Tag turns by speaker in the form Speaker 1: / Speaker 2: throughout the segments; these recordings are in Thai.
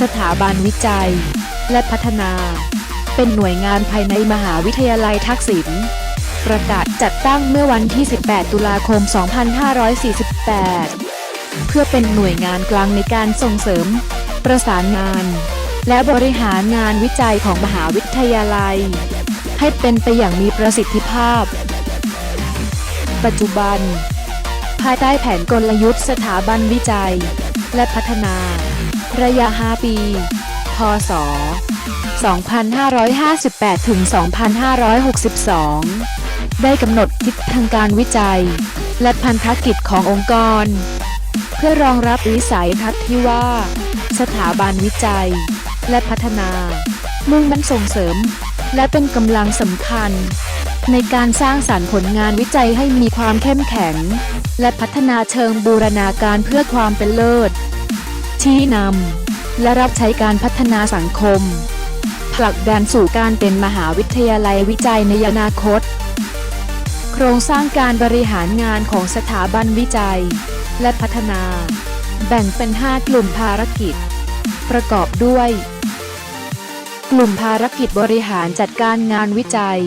Speaker 1: สถาบันวิจัย และพัฒนา เป็นหน่วยงานภายในมหาวิทยาลัยทักษิณประกาศจัดตั้งเมื่อวันที่ 18 ตุลาคม 2548 เพื่อเป็นหน่วยงานกลางในการส่งเสริม ประสานงาน และบริหารงานวิจัยของมหาวิทยาลัย ให้เป็นไปอย่างมีประสิทธิภาพ ปัจจุบัน ภายใต้แผนกลยุทธ์สถาบันวิจัย และพัฒนา ระยะ 5 ปี พศ 2558 ถึง 2562 ได้กำหนดทิศทางการวิจัย และพันธกิจขององค์กร เพื่อรองรับวิสัยทัศน์ที่ว่า สถาบันวิจัย และพัฒนา มุ่งมั่นส่งเสริม และเป็นกำลังสำคัญ ในการสร้างสรรค์ผลงานวิจัยให้มีความเข้มแข็ง และพัฒนาเชิงบูรณาการเพื่อความเป็นเลิศ ชี้นำและรับใช้การพัฒนาสังคม ผลักดันสู่การเป็นมหาวิทยาลัยวิจัยในอนาคต โครงสร้างการบริหารงานของสถาบันวิจัย และพัฒนา แบ่งเป็น 5 กลุ่มภารกิจ ประกอบด้วย กลุ่มภารกิจบริหารจัดการงานวิจัย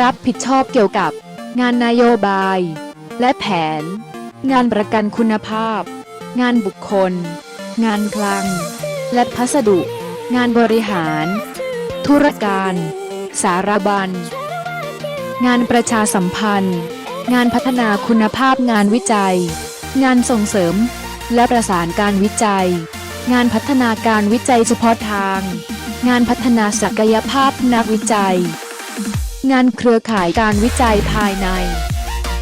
Speaker 1: รับผิดชอบเกี่ยวกับ งานนโยบาย และแผน งานประกันคุณภาพ งานบุคคล งานคลัง และพัสดุ งานบริหาร ธุรการ สารบัญ งานประชาสัมพันธ์ งานพัฒนาคุณภาพงานวิจัย งานส่งเสริม และประสานการวิจัย งานพัฒนาการวิจัยเฉพาะทาง งานพัฒนาศักยภาพนักวิจัย งานเครือข่ายการวิจัยภายใน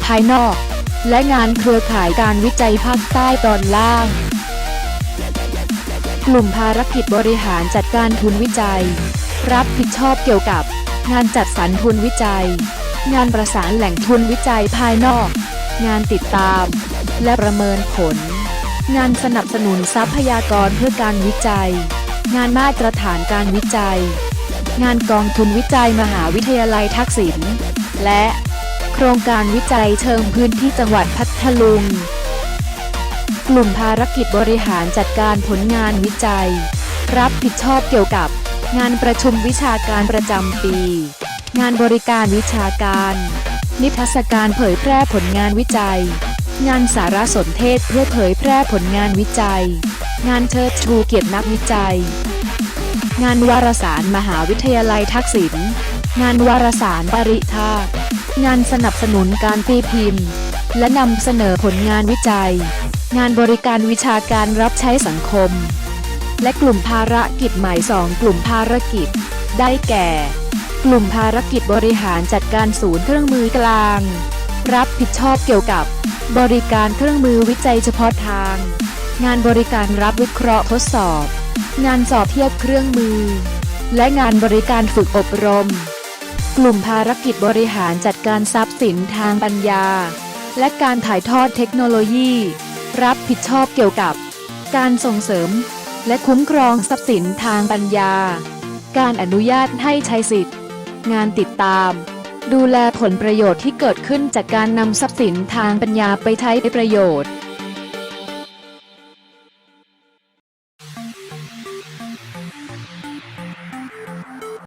Speaker 1: ภายนอกและงานเครือข่ายการวิจัยภาคใต้ตอนล่าง กลุ่มภารกิจบริหารจัดการทุนวิจัย รับผิดชอบเกี่ยวกับ งานจัดสรรทุนวิจัย งานประสานแหล่งทุนวิจัยภายนอก งานติดตาม และประเมินผล งานสนับสนุนทรัพยากรเพื่อการวิจัย งานมาตรฐานการวิจัย งานกองทุนวิจัยมหาวิทยาลัยทักษิณและ โครงการวิจัยเชิงพื้นที่จังหวัดพัทลุง กลุ่มภารกิจบริหารจัดการผลงานวิจัย รับผิดชอบเกี่ยวกับ งานประชุมวิชาการประจำปี งานบริการวิชาการ นิทรรศการเผยแพร่ผลงานวิจัย งานสารสนเทศเพื่อเผยแพร่ผลงานวิจัย งานเชิดชูเกียรตินักวิจัย งานวารสารมหาวิทยาลัยทักษิณงานวารสารปริทางานสนับสนุนการตีพิมพ์ และนำเสนอผลงานวิจัย งานบริการวิชาการรับใช้สังคม และกลุ่มภารกิจใหม่สองกลุ่มภารกิจ ได้แก่ กลุ่มภารกิจบริหารจัดการศูนย์เครื่องมือกลาง รับผิดชอบเกี่ยวกับบริการเครื่องมือวิจัยเฉพาะทาง งานบริการรับวิเคราะห์ทดสอบ งานสอบเทียบเครื่องมือ และงานบริการฝึกอบรม กลุ่มภารกิจบริหารจัดการทรัพย์สินทางปัญญา และการถ่ายทอดเทคโนโลยี รับผิดชอบเกี่ยวกับ การส่งเสริม และคุ้มครองทรัพย์สินทางปัญญา การอนุญาตให้ใช้สิทธิ์ งานติดตาม ดูแลผลประโยชน์ที่เกิดขึ้นจากการนำทรัพย์สินทางปัญญาไปใช้ในประโยชน์